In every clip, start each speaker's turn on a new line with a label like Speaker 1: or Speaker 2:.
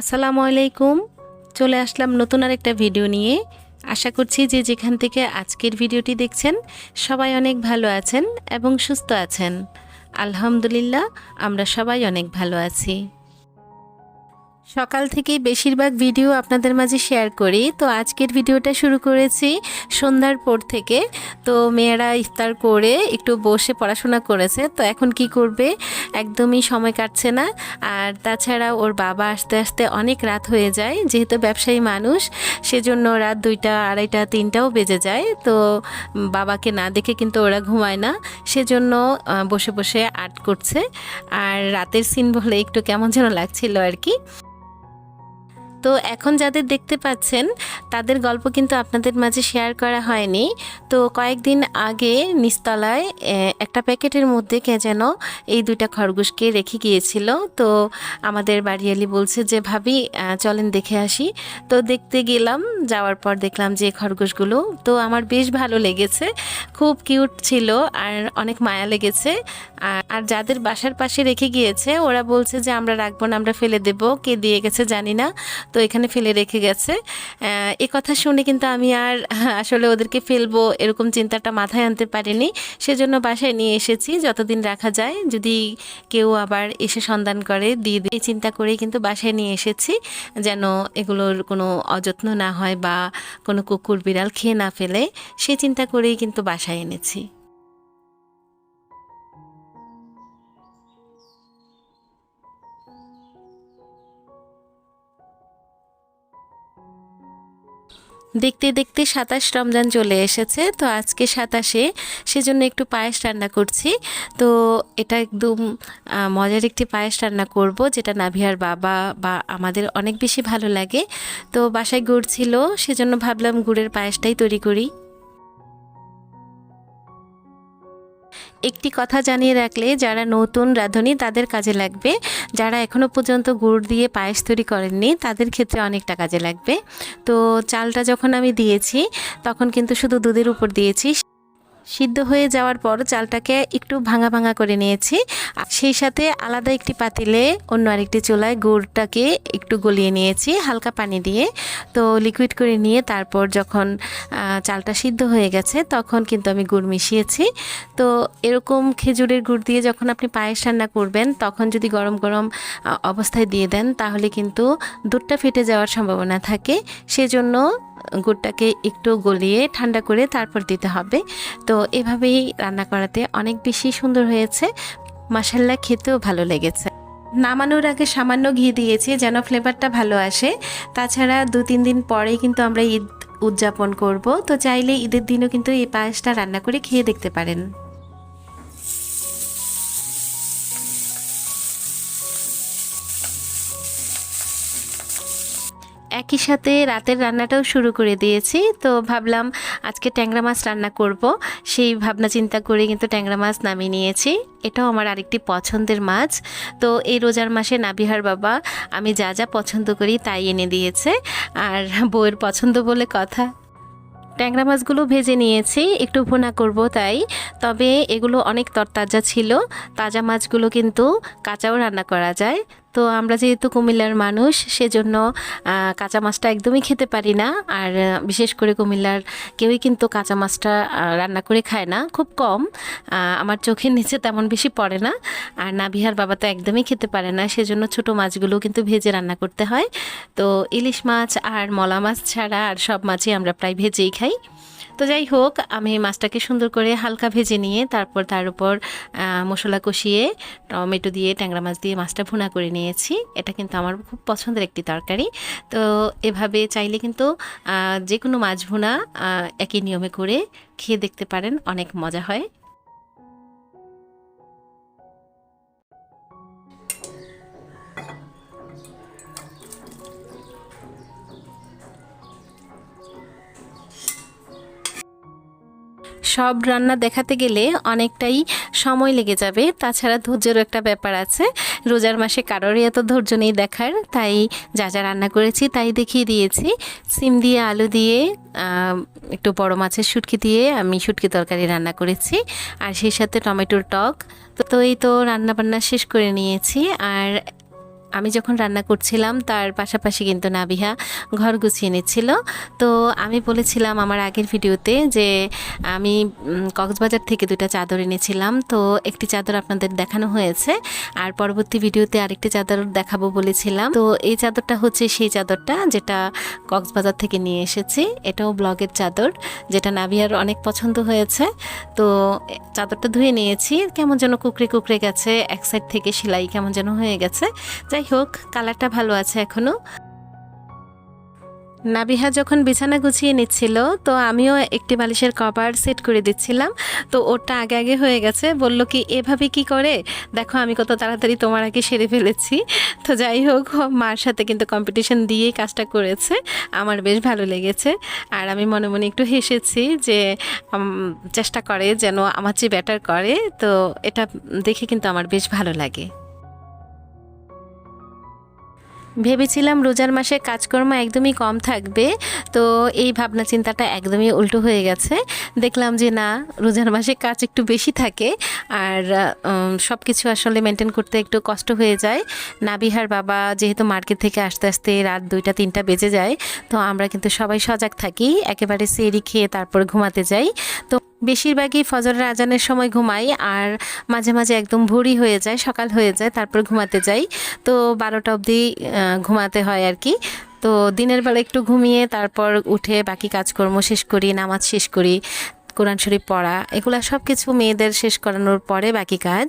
Speaker 1: আসসালামু আলাইকুম। চলে আসলাম নতুন আর একটা ভিডিও নিয়ে। আশা করছি যে যেখান থেকে আজকের ভিডিওটি দেখছেন, সবাই অনেক ভালো আছেন এবং সুস্থ আছেন। আলহামদুলিল্লাহ, আমরা সবাই অনেক ভালো আছি। সকাল থেকেই বেশিরভাগ ভিডিও আপনাদের মাঝে শেয়ার করি। তো আজকের ভিডিওটা শুরু করেছি সন্ধ্যার পর থেকে। তো মেয়েরা ইফতার করে একটু বসে পড়াশোনা করেছে। তো এখন কি করবে? একদমই সময় কাটছে না। আর তাছাড়া ওর বাবা আসতে আসতে অনেক রাত হয়ে যায়। যেহেতু ব্যবসায়ী মানুষ, সেজন্য রাত দুইটা, আড়াইটা, তিনটাও বেজে যায়। তো বাবাকে না দেখে কিন্তু ওরা ঘুমায় না। সেজন্য বসে বসে আর্ট করছে। আর রাতের সিন বলে একটু কেমন যেন লাগছিল আর কি। তো এখন যাদের দেখতে পাচ্ছেন, তাদের গল্প কিন্তু আপনাদের মাঝে শেয়ার করা হয়নি। তো কয়েকদিন আগে নিস্তলায় একটা প্যাকেটের মধ্যে কে যেন এই দুইটা খরগোশকে রেখে গিয়েছিল। তো আমাদের বাড়িয়ালি বলছে যে, ভাবি চলেন দেখে আসি। তো দেখতে গেলাম, যাওয়ার পর দেখলাম যে, খরগোশগুলো, তো আমার বেশ ভালো লেগেছে। খুব কিউট ছিল আর অনেক মায়া লেগেছে। আর যাদের বাসার পাশে রেখে গিয়েছে, ওরা বলছে যে, আমরা রাখব না, আমরা ফেলে দেব। কে দিয়ে গেছে জানি না। তো এখানে ফেলে রেখে গেছে। এ কথা শুনে কিন্তু আমি আর, আসলে ওদেরকে ফেলব এরকম চিন্তাটা মাথায় আনতে পারিনি। সেজন্য বাসায় নিয়ে এসেছি, যতদিন রাখা যায়। যদি কেউ আবার এসে সন্ধান করে, দিয়ে দিয়ে, চিন্তা করেই কিন্তু বাসায় নিয়ে এসেছি। যেন এগুলোর কোনো অযত্ন না হয় বা কোনো কুকুর বিড়াল খেয়ে না ফেলে। সে চিন্তা করেই কিন্তু বাসায় এনেছি। দেখতে দেখতে সাতাশ রমজান চলে এসেছে, তো আজকে সাতাশে সেজন্য একটু পায়েস রান্না করছি। তো এটা একদম মজার একটি পায়েস রান্না করব, যেটা নাভিয়ার বাবা বা আমাদের অনেক বেশি ভালো লাগে। তো বাসায় গুড় ছিল, সেজন্য ভাবলাম গুড়ের পায়েসটাই তৈরি করি। একটি কথা জানিয়ে রাখলে যারা নতুন রাঁধুনি তাদের কাজে লাগবে। যারা এখনও পর্যন্ত গুড় দিয়ে পায়েস তৈরি করেননি তাদের ক্ষেত্রে অনেকটা কাজে লাগবে। তো চালটা যখন আমি দিয়েছি, তখন কিন্তু শুধু দুধের উপর দিয়েছি। সিদ্ধ হয়ে যাওয়ার পর চালটাকে একটু ভাঙা ভাঙা করে নিয়েছি। সেই সাথে আলাদা একটি পাতিলে অন্য আরেকটি চুলায় গুড়টাকে একটু গলিয়ে নিয়েছি হালকা পানি দিয়ে। তো লিকুইড করে নিয়ে তারপর যখন চালটা সিদ্ধ হয়ে গেছে তখন কিন্তু আমি গুড় মিশিয়েছি। তো এরকম খেজুরের গুড় দিয়ে যখন আপনি পায়েস রান্না করবেন তখন যদি গরম গরম অবস্থায় দিয়ে দেন তাহলে কিন্তু দুধটা ফেটে যাওয়ার সম্ভাবনা থাকে। সেজন্য গুড়টাকে একটু গলিয়ে ঠান্ডা করে তারপর দিতে হবে। তো এভাবেই রান্না করাতে অনেক বেশি সুন্দর হয়েছে। মাসাল্লা খেতেও ভালো লেগেছে। নামানোর আগে সামান্য ঘি দিয়েছি যেন ফ্লেভারটা ভালো আসে। তাছাড়া দু তিন দিন পরে কিন্তু আমরা ঈদ উদযাপন করব। তো চাইলে ঈদের দিনও কিন্তু এই পায়েসটা রান্না করে খেয়ে দেখতে পারেন। একই সাথে রাতের রান্নাটাও শুরু করে দিয়েছি। তো ভাবলাম আজকে ট্যাংরা মাছ রান্না করব। সেই ভাবনা চিন্তা করে কিন্তু ট্যাংরা মাছ নামিয়ে নিয়েছি। এটাও আমার আরেকটি পছন্দের মাছ। তো এই রোজার মাসে নাবিহার বাবা আমি যা যা পছন্দ করি তাই এনে দিয়েছে। আর বউয়ের পছন্দ বলে কথা। ট্যাংরা মাছগুলো ভেজে নিয়েছি, একটু ভুনা করব তাই। তবে এগুলো অনেক তরতাজা ছিল। তাজা মাছগুলো কিন্তু কাঁচাও রান্না করা যায়। তো আমরা যেহেতু কুমিল্লার মানুষ, সেজন্য কাঁচা মাছটা একদমই খেতে পারি না। আর বিশেষ করে কুমিল্লার কেউই কিন্তু কাঁচা মাছটা রান্না করে খায় না, খুব কম। আমার চোখের নিচে তেমন বেশি পড়ে না। আর নাভিহার বাবা তো একদমই খেতে পারে না, সেজন্য ছোট মাছগুলো কিন্তু ভেজে রান্না করতে হয়। তো ইলিশ মাছ আর মলা মাছ ছাড়া আর সব মাছই আমরা প্রায় ভেজেই খাই। তো যাই হোক, আমি মাছটাকে সুন্দর করে হালকা ভেজে নিয়ে তারপর তার উপর মশলা কষিয়ে টমেটো দিয়ে ট্যাংরা মাছ দিয়ে মাছটা ভুনা করে নিয়েছি। এটা কিন্তু আমার খুব পছন্দের একটি তরকারি। তো এভাবে চাইলে কিন্তু যে কোনো মাছ ভুনা একই নিয়মে করে খেয়ে দেখতে পারেন, অনেক মজা হয়। সব রান্না দেখাতে গেলে অনেকটাই সময় লেগে যাবে। তাছাড়া ধৈর্যেরও একটা ব্যাপার আছে। রোজার মাসে কারোরই এত ধৈর্য নেই দেখার। তাই যা যা রান্না করেছি তাই দেখিয়ে দিয়েছি। সিম দিয়ে আলু দিয়ে একটু বড় মাছের শুটকি দিয়ে আমি শুটকি তরকারি রান্না করেছি। আর সেই সাথে টমেটোর টক। তো এই তো রান্না বান্না শেষ করে নিয়েছি। আর আমি যখন রান্না করছিলাম, তার পাশাপাশি কিন্তু নাবিহা ঘর গুছিয়ে নিচ্ছিল। তো আমি বলেছিলাম আমার আগের ভিডিওতে যে আমি কক্সবাজার থেকে দুটা চাদর এনেছিলাম। তো একটি চাদর আপনাদের দেখানো হয়েছে, আর পরবর্তী ভিডিওতে আরেকটি চাদর দেখাবো বলেছিলাম। তো এই চাদরটা হচ্ছে সেই চাদরটা যেটা কক্সবাজার থেকে নিয়ে এসেছি। এটাও ব্লগের চাদর, যেটা নাবিয়ার অনেক পছন্দ হয়েছে। তো চাদরটা ধুয়ে নিয়েছি, কেমন যেন কুকড়ে কুকড়ে গেছে, এক সাইড থেকে সেলাই কেমন যেন হয়ে গেছে। যাই হোক, কালারটা ভালো আছে এখনও। নাবিহা যখন বিছানা গুছিয়ে নিচ্ছিল, তো আমিও একটি বালিশের কভার সেট করে দিচ্ছিলাম। তো ওটা আগে আগে হয়ে গেছে। বলল কি, এভাবে কি করে? দেখো, আমি কত তাড়াতাড়ি তোমার আগে সেরে ফেলেছি। তো যাই হোক, মার সাথে কিন্তু কম্পিটিশন দিয়েই কাজটা করেছে। আমার বেশ ভালো লেগেছে। আর আমি মনে মনে একটু হেসেছি যে চেষ্টা করে যেন আমার চেয়ে ব্যাটার করে। তো এটা দেখে কিন্তু আমার বেশ ভালো লাগে। ভেবেছিলাম রোজার মাসে কাজকর্ম একদমই কম থাকবে, তো এই ভাবনা চিন্তাটা একদমই উল্টো হয়ে গেছে। দেখলাম যে না, রোজার মাসে কাজ একটু বেশি থাকে, আর সব কিছু আসলে মেনটেন করতে একটু কষ্ট হয়ে যায়। নাবিহার বাবা যেহেতু মার্কেট থেকে আসতে আসতে রাত দুইটা, তিনটা বেজে যায়, তো আমরা কিন্তু সবাই সজাগ থাকি, একেবারে সেরি খেয়ে তারপর ঘুমাতে যাই। তো বেশিরভাগই ফজরের আজানের সময় ঘুমাই আর মাঝে মাঝে একদম ভোরই হয়ে যায়, সকাল হয়ে যায়, তারপর ঘুমাতে যাই। তো বারোটা অবধি ঘুমাতে হয় আর কি। তো দিনের বেলা একটু ঘুমিয়ে তারপর উঠে বাকি কাজকর্ম শেষ করি, নামাজ শেষ করি, কোরআন শরীফ পড়া, এগুলো সব কিছু মেয়েদের শেষ করানোর পরে বাকি কাজ।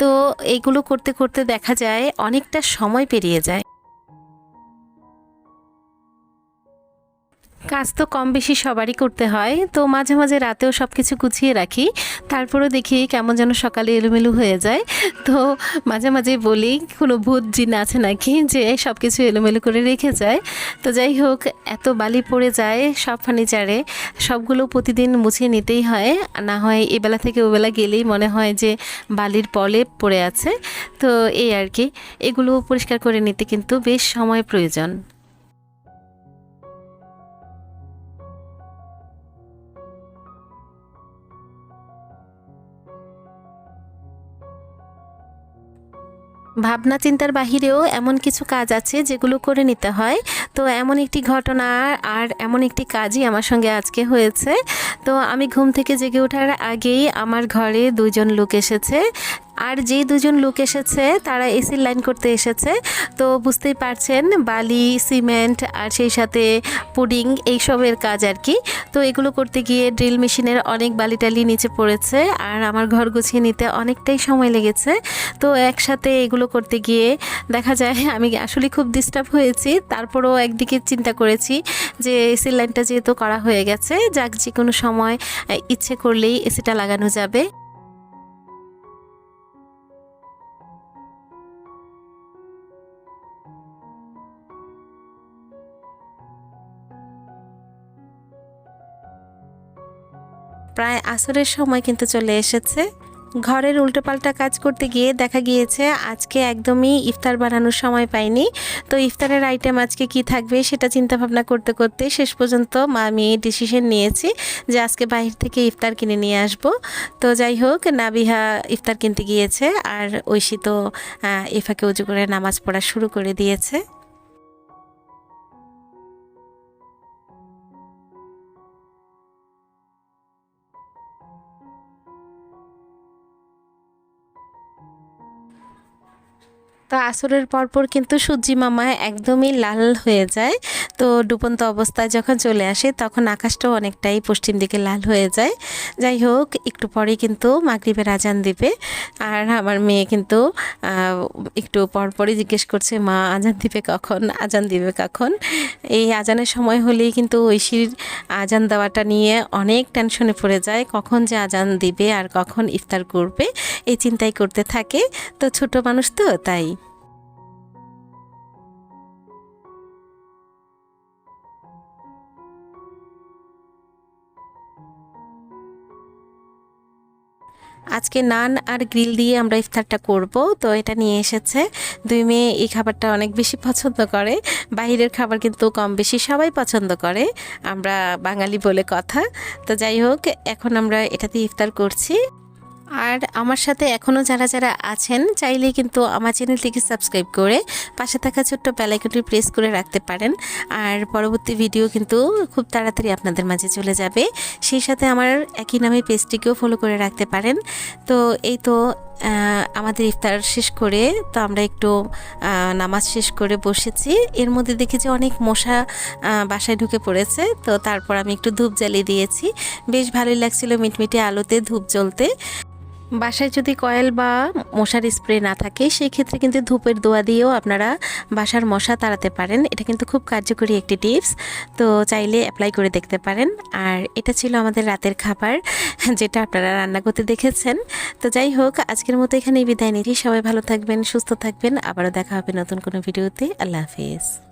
Speaker 1: তো এইগুলো করতে করতে দেখা যায় অনেকটা সময় পেরিয়ে যায়। কাজ তো কম বেশি সবারই করতে হয়। তো মাঝে মাঝে রাতেও সব কিছু গুছিয়ে রাখি। তারপরেও দেখি কেমন যেন সকালে এলোমেলো হয়ে যায়। তো মাঝে মাঝে বলি, কোনো ভূত জিন আছে নাকি যে সব কিছু এলোমেলো করে রেখে যায়? তো যাই হোক, এত বালি পড়ে যায় সব ফার্নিচারে। সবগুলো প্রতিদিন মুছে নিতেই হয়। না হয় এবেলা থেকে ওবেলা গেলেই মনে হয় যে বালির পলে পড়ে আছে। তো এই আর কি। এগুলো পরিষ্কার করে নিতে কিন্তু বেশ সময় প্রয়োজন। ভাবনা চিন্তার বাহিরেও এমন কিছু কাজ আছে যেগুলো করে নিতে হয়। তো এমন একটি ঘটনা আর এমন একটি কাজই আমার সঙ্গে আজকে হয়েছে। তো আমি ঘুম থেকে জেগে ওঠার আগেই আমার ঘরে দুজন লোক এসেছে। আর যে দুজন লোক এসেছে, তারা এসির লাইন করতে এসেছে। তো বুঝতেই পারছেন, বালি, সিমেন্ট আর সেই সাথে পুডিং এইসবের কাজ আর কি। তো এগুলো করতে গিয়ে ড্রিল মেশিনের অনেক বালি টালি নিচে পড়েছে আর আমার ঘর গুছিয়ে নিতে অনেকটাই সময় লেগেছে। তো একসাথে এগুলো করতে গিয়ে দেখা যায়, আমি আসলে খুব ডিস্টার্ব হয়েছি। তারপরও একদিকে চিন্তা করেছি যে এসির লাইনটা যেহেতু করা হয়ে গেছে, যাক যে কোনো সময় ইচ্ছে করলেই এসিটা লাগানো যাবে। প্রায় আসরের সময় কিন্তু চলে এসেছে। ঘরের উল্টোপাল্টা কাজ করতে গিয়ে দেখা গিয়েছে, আজকে একদমই ইফতার বানানোর সময় পাইনি। তো ইফতারের আইটেম আজকে কি থাকবে সেটা চিন্তা ভাবনা করতে করতে শেষ পর্যন্ত মা, আমি ডিসিশন নিয়েছি যে আজকে বাইরে থেকে ইফতার কিনে নিয়ে আসব। তো যাই হোক, নাবিহা ইফতার কিনতে গিয়েছে আর ঐশী তো ইফাকে উজু করে নামাজ পড়া শুরু করে দিয়েছে। তো আসরের পরপর কিন্তু সুজি মামা একদমই লাল হয়ে যায়। তো ডুবন্ত অবস্থায় যখন চলে আসে, তখন আকাশটাও অনেকটাই পশ্চিম দিকে লাল হয়ে যায়। যাই হোক, একটু পরে কিন্তু মাগরিবের আজান দিবে। আর আমার মেয়ে কিন্তু একটু পরপরই জিজ্ঞেস করছে, মা, আজান দিবে কখন? আজান দিবে কখন? এই আজানের সময় হলেই কিন্তু ঐশীর আজান দেওয়াটা নিয়ে অনেক টেনশনে পড়ে যায়। কখন যে আজান দিবে আর কখন ইফতার করবে, এই চিন্তাই করতে থাকে। তো ছোট মানুষ তো, তাই। আজকে নান আর গ্রিল দিয়ে আমরা ইফতারটা করব। তো এটা নিয়ে এসেছে। দুই মেয়ে এই খাবারটা অনেক বেশি পছন্দ করে। বাহিরের খাবার কিন্তু কম বেশি সবাই পছন্দ করে। আমরা বাঙালি বলে কথা। তো যাই হোক, এখন আমরা এটাতে ইফতার করছি। আর আমার সাথে এখনও যারা যারা আছেন চাইলে কিন্তু আমার চ্যানেলটিকে সাবস্ক্রাইব করে পাশে থাকা ছোট্ট বেলাইকনটি প্রেস করে রাখতে পারেন। আর পরবর্তী ভিডিও কিন্তু খুব তাড়াতাড়ি আপনাদের মাঝে চলে যাবে। সেই সাথে আমার একই নামে পেজটিকেও ফলো করে রাখতে পারেন। তো এই তো আমাদের ইফতার শেষ করে, তো আমরা একটু নামাজ শেষ করে বসেছি। এর মধ্যে দেখি যে অনেক মশা বাসায় ঢুকে পড়েছে। তো তারপর আমি একটু ধূপ জ্বালিয়ে দিয়েছি। বেশ ভালোই লাগছিল মিটমিটে আলোতে ধূপ জ্বলতে। বাসায় যদি কয়েল বা মশার স্প্রে না থাকে সেই ক্ষেত্রে কিন্তু ধূপের দোয়া দিয়েও আপনারা বাসার মশা তাড়াতে পারেন। এটা কিন্তু খুব কার্যকরী একটি টিপস। তো চাইলে অ্যাপ্লাই করে দেখতে পারেন। আর এটা ছিল আমাদের রাতের খাবার, যেটা আপনারা রান্না করতে দেখেছেন। তো যাই হোক, আজকের মতো এখানেই বিদায় নিচ্ছি। সবাই ভালো থাকবেন, সুস্থ থাকবেন। আবারও দেখা হবে নতুন কোনো ভিডিওতে। আল্লাহ হাফিজ।